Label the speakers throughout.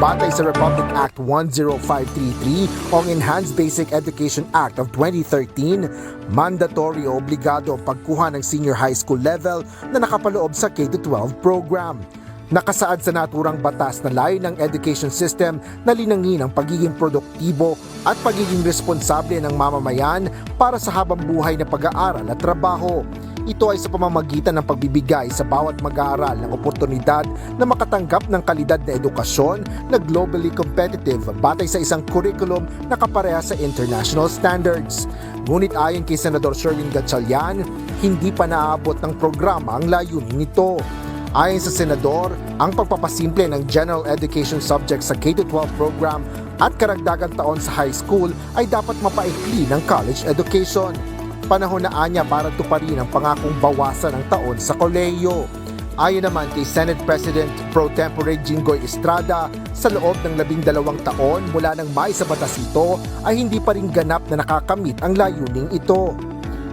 Speaker 1: Batay sa Republic Act 10533 o Enhanced Basic Education Act of 2013, mandatory o obligado ang pagkuha ng senior high school level na nakapaloob sa K-12 program. Nakasaad sa naturang batas na layo ng education system na linangin ang pagiging produktibo at pagiging responsable ng mamamayan para sa habang buhay na pag-aaral at trabaho. Ito ay sa pamamagitan ng pagbibigay sa bawat mag-aaral ng oportunidad na makatanggap ng kalidad na edukasyon na globally competitive batay sa isang curriculum na kapareha sa international standards. Ngunit ayon kay Senador Sherwin Gatchalian, hindi pa naabot ng programa ang layunin nito. Ayon sa senador, ang pagpapasimple ng general education subjects sa K-12 program at karagdagang taon sa high school ay dapat mapaikli ng college education. Panahon na anya para tuparin ang pangakong bawasan ng taon sa kolehiyo. Ayon naman kay Senate President Pro Tempore Jinggoy Estrada, sa loob ng labing dalawang taon mula nang may sa batas ito ay hindi pa rin ganap na nakakamit ang layuning ito.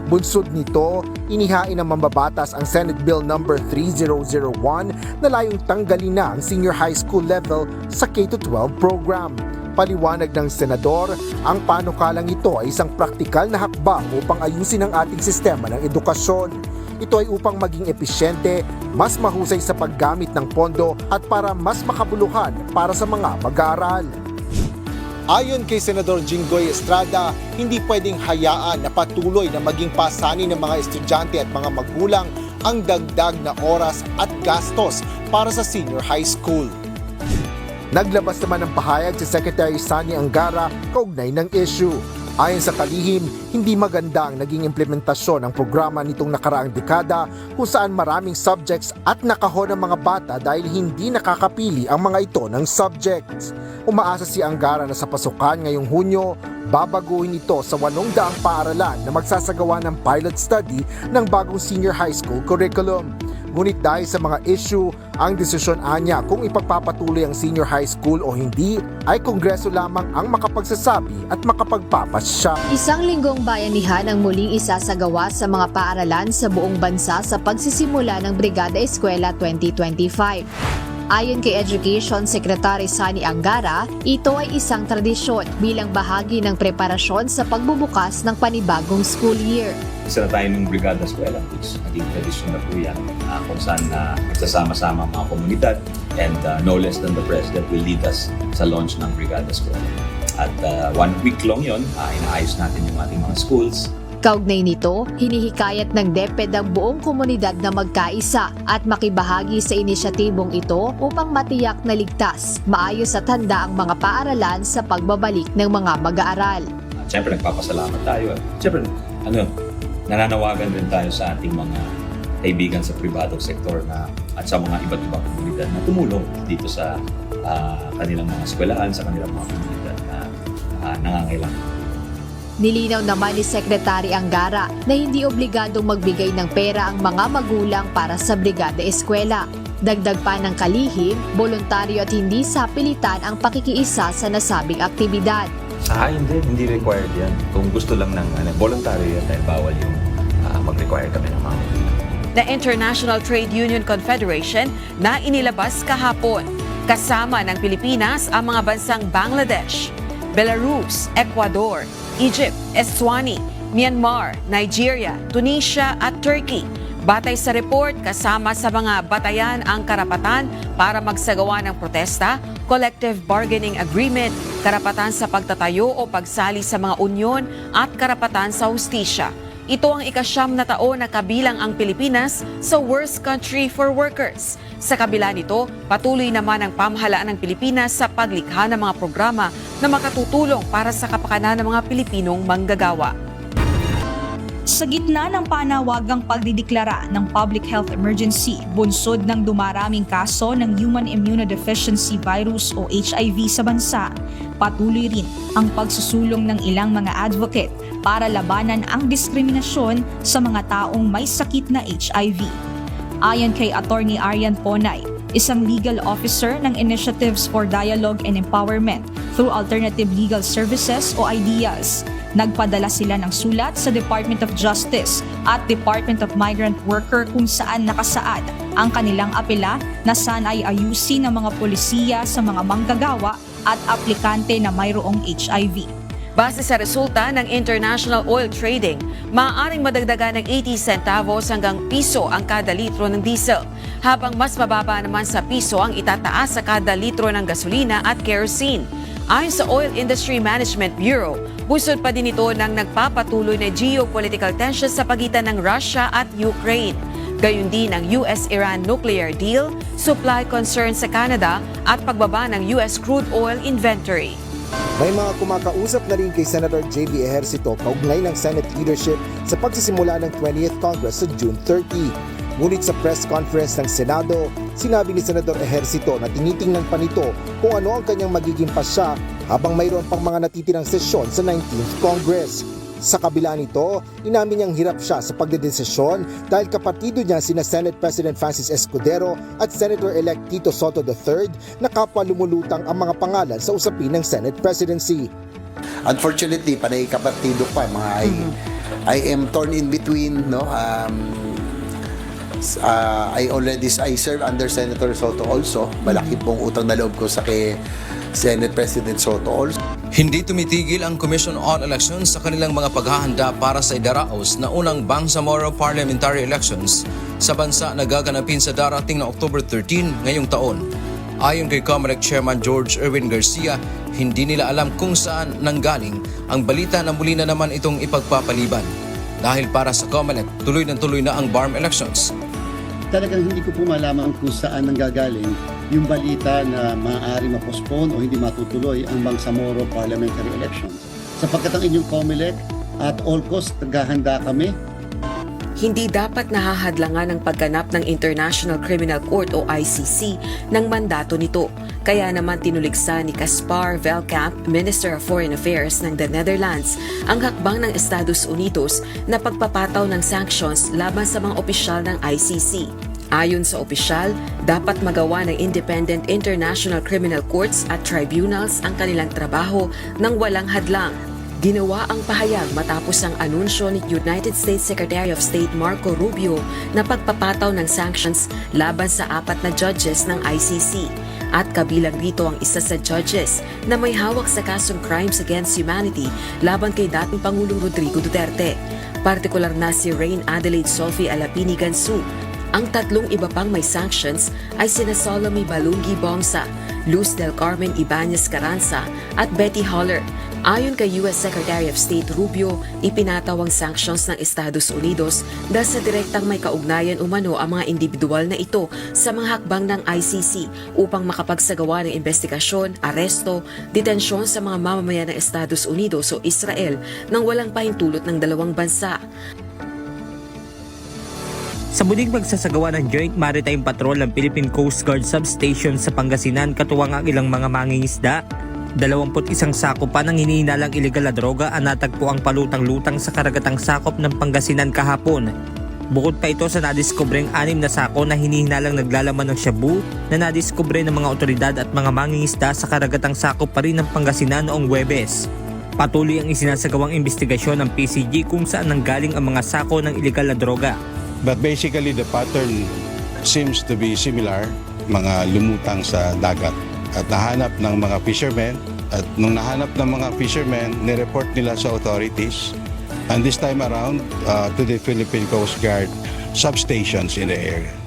Speaker 1: Bunsod nito, inihain ng mambabatas ang Senate Bill No. 3001 na layong tanggalin na ang senior high school level sa K-12 program. Paliwanag ng senador, ang panukalang ito ay isang praktikal na hakbang upang ayusin ang ating sistema ng edukasyon. Ito ay upang maging episyente, mas mahusay sa paggamit ng pondo at para mas makabuluhan para sa mga mag-aaral. Ayon kay Senador Jinggoy Estrada, hindi pwedeng hayaan na patuloy na maging pasani ng mga estudyante at mga magulang ang dagdag na oras at gastos para sa senior high school. Naglabas naman ng pahayag si Secretary Sani Angara kaugnay ng issue. Ayon sa kalihim, hindi maganda ang naging implementasyon ng programa nitong nakaraang dekada kung saan maraming subjects at nakahon ang mga bata dahil hindi nakakapili ang mga ito ng subjects. Umaasa si Angara na sa pasukan ngayong Hunyo, babaguhin ito sa 800 paaralan na magsasagawa ng pilot study ng bagong senior high school curriculum. Ngunit dahil sa mga issue, ang desisyon anya kung ipagpapatuloy ang senior high school o hindi ay kongreso lamang ang makapagsasabi at makapagpapasya.
Speaker 2: Isang linggong bayanihan ang muling isasagawa sa mga paaralan sa buong bansa sa pagsisimula ng Brigada Eskwela 2025. Ayon kay Education Secretary Sani Angara, ito ay isang tradisyon bilang bahagi ng preparasyon sa pagbubukas ng panibagong school year.
Speaker 3: Isa na tayo ng Brigada Eskwela, which naging tradition na po yan, uh, kung saan uh, magsasama-sama ang mga komunidad and uh, no less than the President will lead us sa launch ng Brigada Eskwela. At uh, one week long yon, uh, inaayos natin yung ating mga schools,
Speaker 2: Kaugnay nito, hinihikayat ng DepEd ang buong komunidad na magkaisa at makibahagi sa inisyatibong ito upang matiyak na ligtas, maayos at handa ang mga paaralan sa pagbabalik ng mga mag-aaral.
Speaker 3: At syempre, nagpapasalamat tayo. At syempre, ano, nananawagan rin tayo sa ating mga kaibigan sa pribadong sektor na at sa mga iba't ibang komunidad na tumulong dito sa ah, kanilang mga eskwelahan, sa kanilang mga komunidad na uh, nangangailangan.
Speaker 2: Nilinaw naman ni Sekretary Angara na hindi obligadong magbigay ng pera ang mga magulang para sa Brigada Eskwela. Dagdag pa ng kalihim, voluntaryo at hindi sa pilitan ang pakikiisa sa nasabing aktibidad.
Speaker 4: Sa akin din, hindi required yan. Kung gusto lang ng ano, voluntary yan dahil bawal yung ah, mag-require kami ng mga
Speaker 5: na International Trade Union Confederation na inilabas kahapon. Kasama ng Pilipinas ang mga bansang Bangladesh, Belarus, Ecuador, Egypt, Eswatini, Myanmar, Nigeria, Tunisia at Turkey. Batay sa report, kasama sa mga batayan ang karapatan para magsagawa ng protesta, collective bargaining agreement, karapatan sa pagtatayo o pagsali sa mga unyon at karapatan sa hustisya. Ito ang ikasyam na taon na kabilang ang Pilipinas sa worst country for workers. Sa kabila nito, patuloy naman ang pamahalaan ng Pilipinas sa paglikha ng mga programa na makatutulong para sa kapakanan ng mga Pilipinong manggagawa.
Speaker 6: Sa gitna ng panawagang pagdideklara ng public health emergency, bunsod ng dumaraming kaso ng human immunodeficiency virus o HIV sa bansa, patuloy rin ang pagsusulong ng ilang mga advocate para labanan ang diskriminasyon sa mga taong may sakit na HIV. Ayon kay Attorney Arian Ponay, isang legal officer ng Initiatives for Dialogue and Empowerment through Alternative Legal Services o IDEAS, Nagpadala sila ng sulat sa Department of Justice at Department of Migrant Worker kung saan nakasaad ang kanilang apela na saan ay ayusin ng mga polisiya sa mga manggagawa at aplikante na mayroong HIV.
Speaker 5: Base sa resulta ng international oil trading, maaaring madagdagan ng 80 centavos hanggang piso ang kada litro ng diesel, habang mas mababa naman sa piso ang itataas sa kada litro ng gasolina at kerosene. Ayon sa Oil Industry Management Bureau, busod pa din ito ng nagpapatuloy na geopolitical tensions sa pagitan ng Russia at Ukraine. Gayun din ang US-Iran nuclear deal, supply concerns sa Canada at pagbaba ng US crude oil inventory.
Speaker 1: May mga kumakausap na rin kay Senator J.B. Ejercito kaugnay ng Senate leadership sa pagsisimula ng 20th Congress sa June 30. Ngunit sa press conference ng Senado, sinabi ni Senador Ejercito na tinitingnan pa nito kung ano ang kanyang magiging pasya habang mayroon pang mga natitirang sesyon sa 19th Congress. Sa kabila nito, inamin niyang hirap siya sa pagdedesisyon dahil kapatido niya sina Senate President Francis Escudero at Senator-elect Tito Soto III na kapwa lumulutang ang mga pangalan sa usapin ng Senate presidency.
Speaker 7: Unfortunately, panay kapartido pa mga I, I am torn in between no um uh, I already I serve under Senator Soto also. Malaki pong utang na loob ko sa kay Senate President Soto also.
Speaker 8: Hindi tumitigil ang Commission on Elections sa kanilang mga paghahanda para sa idaraos na unang Bangsamoro Parliamentary Elections sa bansa na gaganapin sa darating na October 13 ngayong taon. Ayon kay Comelec Chairman George Erwin Garcia, hindi nila alam kung saan nanggaling ang balita na muli na naman itong ipagpapaliban. Dahil para sa Comelec, tuloy na tuloy na ang BARM elections.
Speaker 9: Talagang hindi ko po malaman kung saan nanggagaling yung balita na maaari mapospone o hindi matutuloy ang Bangsamoro parliamentary elections. Sapagkat ang inyong COMELEC at all cost naghahanda kami
Speaker 5: Hindi dapat nahahadlangan ang pagganap ng International Criminal Court o ICC ng mandato nito. Kaya naman tinuligsa ni Caspar Velkamp, Minister of Foreign Affairs ng the Netherlands, ang hakbang ng Estados Unidos na pagpapataw ng sanctions laban sa mga opisyal ng ICC. Ayon sa opisyal, dapat magawa ng independent international criminal courts at tribunals ang kanilang trabaho ng walang hadlang. Ginawa ang pahayag matapos ang anunsyo ni United States Secretary of State Marco Rubio na pagpapataw ng sanctions laban sa apat na judges ng ICC. At kabilang dito ang isa sa judges na may hawak sa kasong crimes against humanity laban kay dating Pangulong Rodrigo Duterte. Partikular na si Rain Adelaide Sophie Alapini Gansu. Ang tatlong iba pang may sanctions ay sina Solomon Balungi Bongsa, Luz del Carmen Ibanez Carranza at Betty Holler. Ayon kay US Secretary of State Rubio, ipinataw ang sanctions ng Estados Unidos dahil sa direktang may kaugnayan umano ang mga individual na ito sa mga hakbang ng ICC upang makapagsagawa ng investigasyon, aresto, detensyon sa mga mamamayan ng Estados Unidos o Israel nang walang pahintulot ng dalawang bansa.
Speaker 10: Sa muling magsasagawa ng Joint Maritime Patrol ng Philippine Coast Guard Substation sa Pangasinan katuwang ang ilang mga mangingisda, 21 sakop pa ng hinihinalang ilegal na droga ang natagpo ang palutang-lutang sa karagatang sakop ng Pangasinan kahapon. Bukod pa ito sa nadiskubreng anim na sako na hinihinalang naglalaman ng shabu na nadiskubre ng mga otoridad at mga mangingisda sa karagatang sakop pa rin ng Pangasinan noong Webes. Patuloy ang isinasagawang investigasyon ng PCG kung saan nanggaling ang mga sako ng ilegal na droga.
Speaker 11: But basically, the pattern seems to be similar, mga lumutang sa dagat. At nahanap ng mga fishermen, at nung nahanap ng mga fishermen, nireport nila sa authorities. And this time around, uh, to the Philippine Coast Guard substations in the area.